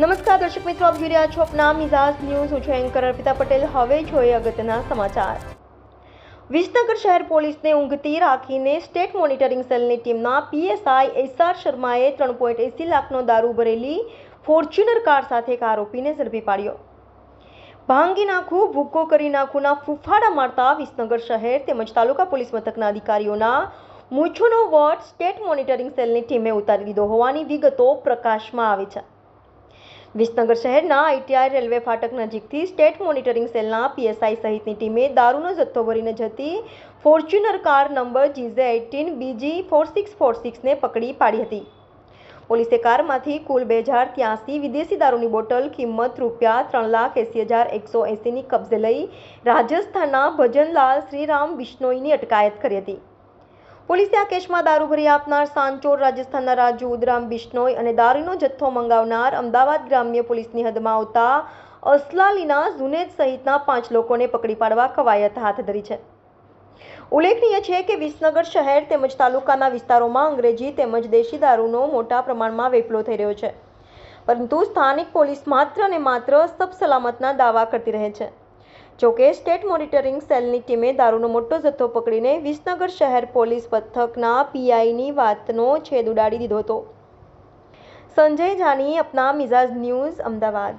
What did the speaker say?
નમસ્કાર, દર્શક મિત્રો, આપ જોઈ રહ્યા છો અપના મિઝાજ ન્યૂઝ. હું છું એન્કર અર્પિતા પટેલ. હવે જોઈએ અગત્યના સમાચાર. વિસનગર શહેર પોલીસને ઊંઘતી રાખીને સ્ટેટ મોનિટરિંગ સેલની ટીમના પીએસઆઈ એસઆર શર્માએ ત્રણ પોઈન્ટ એસી લાખનો દારૂ ભરેલી ફોર્ચ્યુનર કાર સાથે એક આરોપીને ઝડપી પાડ્યો. ભાંગી નાખું, ભૂક્કો કરી નાખુંના ફૂફાડા મારતા વિસનગર શહેર તેમજ તાલુકા પોલીસ મથકના અધિકારીઓના મૂછોનો વોટ સ્ટેટ મોનિટરિંગ સેલની ટીમે ઉતારી દીધો હોવાની વિગતો પ્રકાશમાં આવી છે. વિસનગર શહેરના આઈટીઆઈ રેલવે ફાટક નજીકથી સ્ટેટ મોનિટરિંગ સેલના પીએસઆઈ સહિતની ટીમે દારૂનો જથ્થો ભરીને જતી Fortuner car number GJ eighteen BG four six four સિક્સને પકડી પાડી હતી. પોલીસે કારમાંથી કુલ બે હજાર ત્યાસી વિદેશી દારૂની બોટલ કિંમત રૂપિયા ત્રણ લાખ એંસી હજાર એકસો એંસીની કબજે લઈ રાજસ્થાનના ભજનલાલ શ્રીરામ બિશ્નોઈની અટકાયત કરી હતી. પોલીસે આ કેસમાં દારૂ ભરી આપનાર સાંચોર, રાજસ્થાનના રાજુ, ઉદરામ, બિશ્નોઈ અને દારૂનો જથ્થો મંગાવનાર અમદાવાદ ગ્રામ્ય પોલીસની હદમાં આવતા અસલાલીના ઝુનેદ સહિતના પાંચ લોકોને પકડી પાડવા કવાયત હાથ ધરી છે. ઉલ્લેખનીય છે કે વિસનગર શહેર તેમજ તાલુકાના વિસ્તારોમાં અંગ્રેજી તેમજ દેશી દારૂનો મોટા પ્રમાણમાં વેપલો થઈ રહ્યો છે. પરંતુ સ્થાનિક પોલીસ માત્ર ને માત્ર સબ સલામતના દાવા કરતી રહે છે. જોકે સ્ટેટ મોનિટરિંગ સેલની ટીમે દારૂનો મોટો જથ્થો પકડીને વિસનગર શહેર પોલીસ પથકના પીઆઈની વાતનો છેદ ઉડાડી દીધો હતો. સંજય જાની અપના મિઝાજ ન્યૂઝ અમદાવાદ.